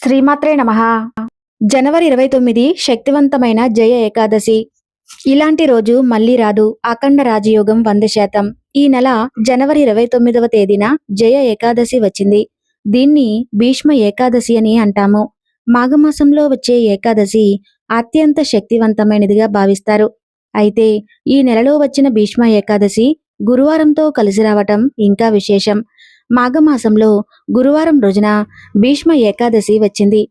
శ్రీమాత్రే నమ. జనవరి ఇరవై తొమ్మిది శక్తివంతమైన జయ ఏకాదశి. ఇలాంటి రోజు మళ్ళీ రాదు. అఖండ రాజయోగం వంద శాతం. ఈ నెల జనవరి ఇరవై తొమ్మిదవ తేదీన జయ ఏకాదశి వచ్చింది. దీన్ని భీష్మ ఏకాదశి అని అంటాము. మాఘమాసంలో వచ్చే ఏకాదశి అత్యంత శక్తివంతమైనదిగా భావిస్తారు. అయితే ఈ నెలలో వచ్చిన భీష్మ ఏకాదశి గురువారంతో కలిసి రావటం ఇంకా విశేషం. మాఘమాసంలో గురువారం రోజున భీష్మ ఏకాదశి వచ్చింది.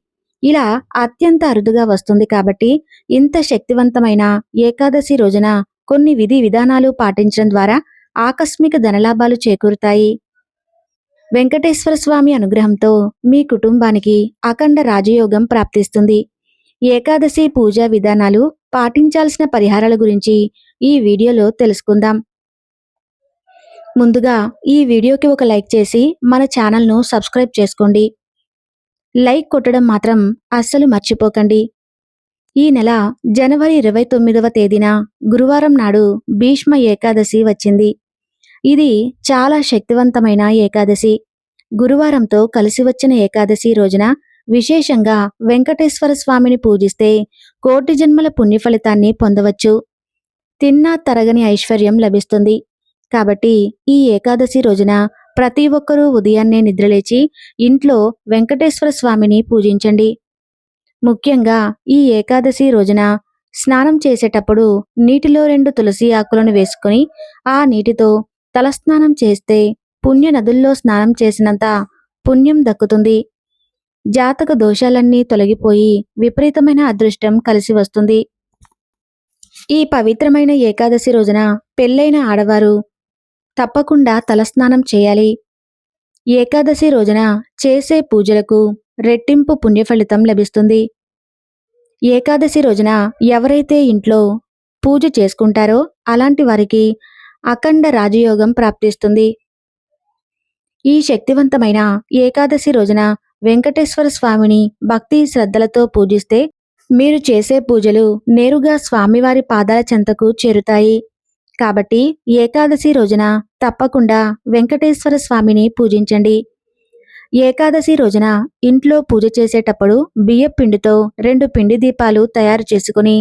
ఇలా అత్యంత అరుదుగా వస్తుంది కాబట్టి ఇంత శక్తివంతమైన ఏకాదశి రోజున కొన్ని విధి విధానాలు పాటించడం ద్వారా ఆకస్మిక ధనలాభాలు చేకూరుతాయి. వెంకటేశ్వర స్వామి అనుగ్రహంతో మీ కుటుంబానికి అఖండ రాజయోగం ప్రాప్తిస్తుంది. ఏకాదశి పూజా విధానాలు పాటించాల్సిన పరిహారాల గురించి ఈ వీడియోలో తెలుసుకుందాం. ముందుగా ఈ వీడియోకి ఒక లైక్ చేసి మన ఛానల్ను సబ్స్క్రైబ్ చేసుకోండి. లైక్ కొట్టడం మాత్రం అస్సలు మర్చిపోకండి. ఈ నెల జనవరి ఇరవై తొమ్మిదవ తేదీన గురువారం నాడు భీష్మ ఏకాదశి వచ్చింది. ఇది చాలా శక్తివంతమైన ఏకాదశి. గురువారంతో కలిసి వచ్చిన ఏకాదశి రోజున విశేషంగా వెంకటేశ్వర స్వామిని పూజిస్తే కోటి జన్మల పుణ్య ఫలితాన్ని పొందవచ్చు. తిన్నా తరగని ఐశ్వర్యం లభిస్తుంది. కాబట్టి ఈ ఏకాదశి రోజున ప్రతి ఒక్కరూ ఉదయాన్నే నిద్రలేచి ఇంట్లో వెంకటేశ్వర స్వామిని పూజించండి. ముఖ్యంగా ఈ ఏకాదశి రోజున స్నానం చేసేటప్పుడు నీటిలో రెండు తులసి ఆకులను వేసుకుని ఆ నీటితో తలస్నానం చేస్తే పుణ్య నదుల్లో స్నానం చేసినంత పుణ్యం దక్కుతుంది. జాతక దోషాలన్నీ తొలగిపోయి విపరీతమైన అదృష్టం కలిసి వస్తుంది. ఈ పవిత్రమైన ఏకాదశి రోజున పెళ్ళైన ఆడవారు తప్పకుండా తలస్నానం చేయాలి. ఏకాదశి రోజున చేసే పూజలకు రెట్టింపు పుణ్యఫలితం లభిస్తుంది. ఏకాదశి రోజున ఎవరైతే ఇంట్లో పూజ చేసుకుంటారో అలాంటి వారికి అఖండ రాజయోగం ప్రాప్తిస్తుంది. ఈ శక్తివంతమైన ఏకాదశి రోజున వెంకటేశ్వర స్వామిని భక్తి శ్రద్ధలతో పూజిస్తే మీరు చేసే పూజలు నేరుగా స్వామివారి పాదాల చెంతకు చేరుతాయి. కాబట్టి ఏకాదశి రోజున తప్పకుండా వెంకటేశ్వర స్వామిని పూజించండి. ఏకాదశి రోజున ఇంట్లో పూజ చేసేటప్పుడు బియ్య పిండితో రెండు పిండి దీపాలు తయారు చేసుకుని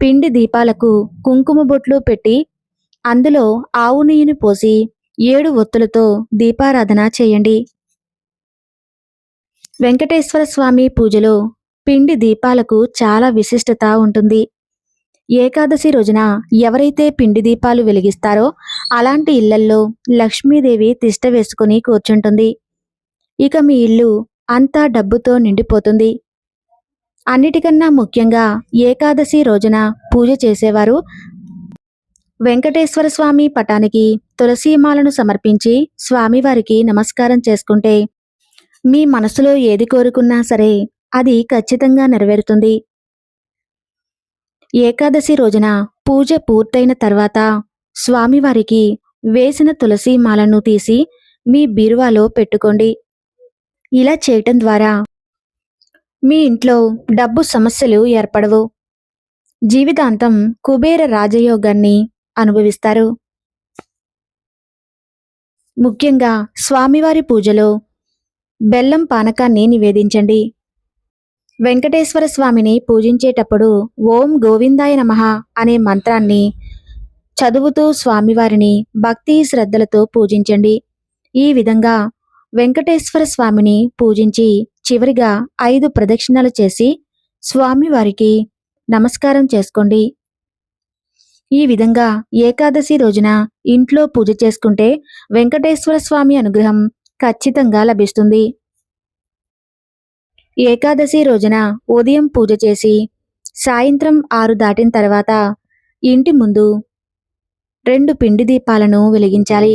పిండి దీపాలకు కుంకుమ బొట్లు పెట్టి అందులో ఆవు నెయ్యిని పోసి ఏడు ఒత్తులతో దీపారాధన చేయండి. వెంకటేశ్వర స్వామి పూజలో పిండి దీపాలకు చాలా విశిష్టత ఉంటుంది. ఏకాదశి రోజున ఎవరైతే పిండి దీపాలు వెలిగిస్తారో అలాంటి ఇళ్ళల్లో లక్ష్మీదేవి తిష్ట వేసుకుని కూర్చుంటుంది. ఇక మీ ఇల్లు అంతా డబ్బుతో నిండిపోతుంది. అన్నిటికన్నా ముఖ్యంగా ఏకాదశి రోజున పూజ చేసేవారు వెంకటేశ్వర స్వామి పటానికి తులసీమాలను సమర్పించి స్వామివారికి నమస్కారం చేసుకుంటే మీ మనసులో ఏది కోరుకున్నా సరే అది ఖచ్చితంగా నెరవేరుతుంది. ఏకాదశి రోజున పూజ పూర్తయిన తర్వాత స్వామివారికి వేసిన తులసి మాలను తీసి మీ బీరువాలో పెట్టుకోండి. ఇలా చేయటం ద్వారా మీ ఇంట్లో డబ్బు సమస్యలు ఏర్పడవు. జీవితాంతం కుబేర రాజయోగాన్ని అనుభవిస్తారు. ముఖ్యంగా స్వామివారి పూజలో బెల్లం పానకాన్ని నివేదించండి. వెంకటేశ్వర స్వామిని పూజించేటప్పుడు ఓం గోవిందాయ నమః అనే మంత్రాన్ని చదువుతూ స్వామివారిని భక్తి శ్రద్ధలతో పూజించండి. ఈ విధంగా వెంకటేశ్వర స్వామిని పూజించి చివరిగా ఐదు ప్రదక్షిణలు చేసి స్వామివారికి నమస్కారం చేసుకోండి. ఈ విధంగా ఏకాదశి రోజున ఇంట్లో పూజ చేసుకుంటే వెంకటేశ్వర స్వామి అనుగ్రహం ఖచ్చితంగా లభిస్తుంది. ఏకాదశి రోజున ఉదయం పూజ చేసి సాయంత్రం ఆరు దాటిన తర్వాత ఇంటి ముందు రెండు పిండి దీపాలను వెలిగించాలి.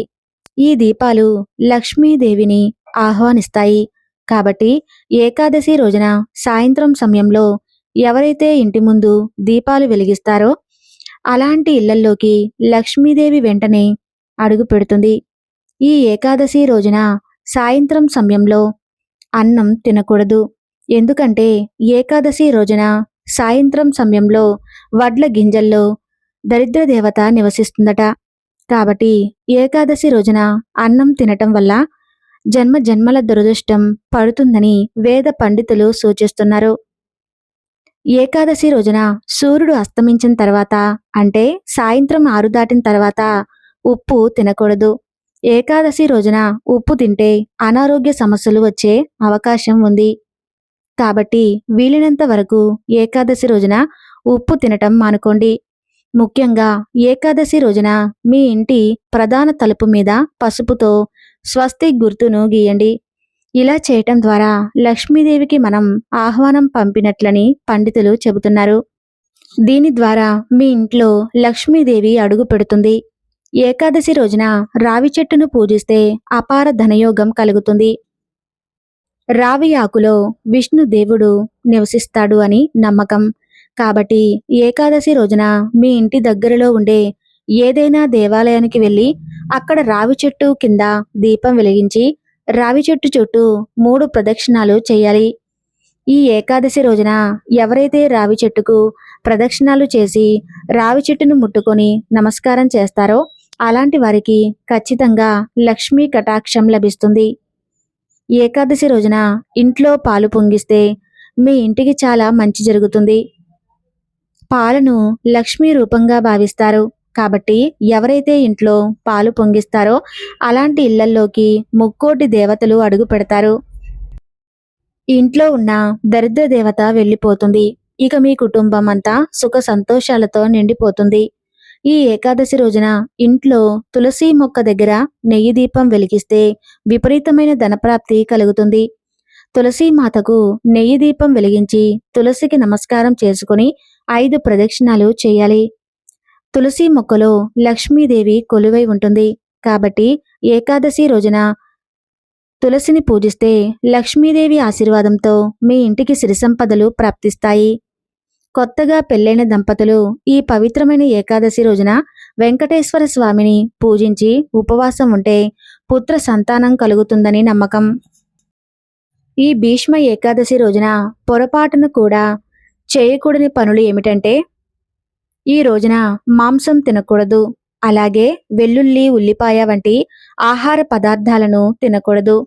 ఈ దీపాలు లక్ష్మీదేవిని ఆహ్వానిస్తాయి. కాబట్టి ఏకాదశి రోజున సాయంత్రం సమయంలో ఎవరైతే ఇంటి ముందు దీపాలు వెలిగిస్తారో అలాంటి ఇళ్ళల్లోకి లక్ష్మీదేవి వెంటనే అడుగు పెడుతుంది. ఈ ఏకాదశి రోజున సాయంత్రం సమయంలో అన్నం తినకూడదు. ఎందుకంటే ఏకాదశి రోజున సాయంత్రం సమయంలో వడ్ల గింజల్లో దరిద్ర దేవత నివసిస్తుందట. కాబట్టి ఏకాదశి రోజున అన్నం తినటం వల్ల జన్మ జన్మల దురదృష్టం పడుతుందని వేద పండితులు సూచిస్తున్నారు. ఏకాదశి రోజున సూర్యుడు అస్తమించిన తర్వాత అంటే సాయంత్రం ఆరు దాటిన తర్వాత ఉప్పు తినకూడదు. ఏకాదశి రోజున ఉప్పు తింటే అనారోగ్య సమస్యలు వచ్చే అవకాశం ఉంది. కాబట్టి వీలైనంత వరకు ఏకాదశి రోజున ఉప్పు తినటం మానుకోండి. ముఖ్యంగా ఏకాదశి రోజున మీ ఇంటి ప్రధాన తలుపు మీద పసుపుతో స్వస్తి గుర్తును గీయండి. ఇలా చేయటం ద్వారా లక్ష్మీదేవికి మనం ఆహ్వానం పంపినట్లని పండితులు చెబుతున్నారు. దీని ద్వారా మీ ఇంట్లో లక్ష్మీదేవి అడుగు పెడుతుంది. ఏకాదశి రోజున రావి చెట్టును పూజిస్తే అపార ధనయోగం కలుగుతుంది. రావి ఆకులో విష్ణు దేవుడు నివసిస్తాడు అని నమ్మకం. కాబట్టి ఏకాదశి రోజున మీ ఇంటి దగ్గరలో ఉండే ఏదైనా దేవాలయానికి వెళ్ళి అక్కడ రావి చెట్టు కింద దీపం వెలిగించి రావి చెట్టు చుట్టూ మూడు ప్రదక్షిణాలు చేయాలి. ఈ ఏకాదశి రోజున ఎవరైతే రావి చెట్టుకు ప్రదక్షిణాలు చేసి రావి చెట్టును ముట్టుకొని నమస్కారం చేస్తారో అలాంటి వారికి ఖచ్చితంగా లక్ష్మీ కటాక్షం లభిస్తుంది. ఏకాదశి రోజున ఇంట్లో పాలు పొంగిస్తే మీ ఇంటికి చాలా మంచి జరుగుతుంది. పాలను లక్ష్మీ రూపంగా భావిస్తారు. కాబట్టి ఎవరైతే ఇంట్లో పాలు పొంగిస్తారో అలాంటి ఇళ్ళల్లోకి ముక్కోటి దేవతలు అడుగు పెడతారు. ఇంట్లో ఉన్న దరిద్ర దేవత వెళ్ళిపోతుంది. ఇక మీ కుటుంబం అంతా సుఖ సంతోషాలతో నిండిపోతుంది. ఈ ఏకాదశి రోజున ఇంట్లో తులసి మొక్క దగ్గర నెయ్యి దీపం వెలిగిస్తే విపరీతమైన ధనప్రాప్తి కలుగుతుంది. తులసి మాతకు నెయ్యి దీపం వెలిగించి తులసికి నమస్కారం చేసుకుని ఐదు ప్రదక్షిణాలు చేయాలి. తులసి మొక్కలో లక్ష్మీదేవి కొలువై ఉంటుంది. కాబట్టి ఏకాదశి రోజున తులసిని పూజిస్తే లక్ష్మీదేవి ఆశీర్వాదంతో మీ ఇంటికి సిరి సంపదలు ప్రాప్తిస్తాయి. కొత్తగా పెళ్ళైన దంపతులు ఈ పవిత్రమైన ఏకాదశి రోజున వెంకటేశ్వర స్వామిని పూజించి ఉపవాసం ఉంటే పుత్ర సంతానం కలుగుతుందని నమ్మకం. ఈ భీష్మ ఏకాదశి రోజున పొరపాటును కూడా చేయకూడని పనులు ఏమిటంటే ఈ రోజున మాంసం తినకూడదు అలాగే వెల్లుల్లి ఉల్లిపాయ వంటి ఆహార పదార్థాలను తినకూడదు.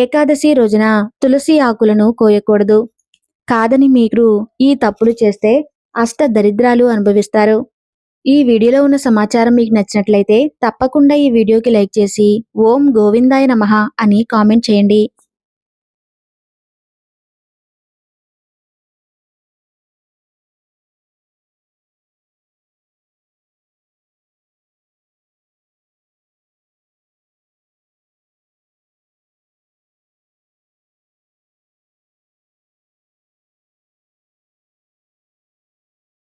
ఏకాదశి రోజున తులసి ఆకులను కోయకూడదు. కాదని మీరు ఈ తప్పులు చేస్తే అష్ట దరిద్రాలు అనుభవిస్తారు. ఈ వీడియోలో ఉన్న సమాచారం మీకు నచ్చినట్లయితే తప్పకుండా ఈ వీడియోకి లైక్ చేసి ఓం గోవిందాయ నమ అని కామెంట్ చేయండి.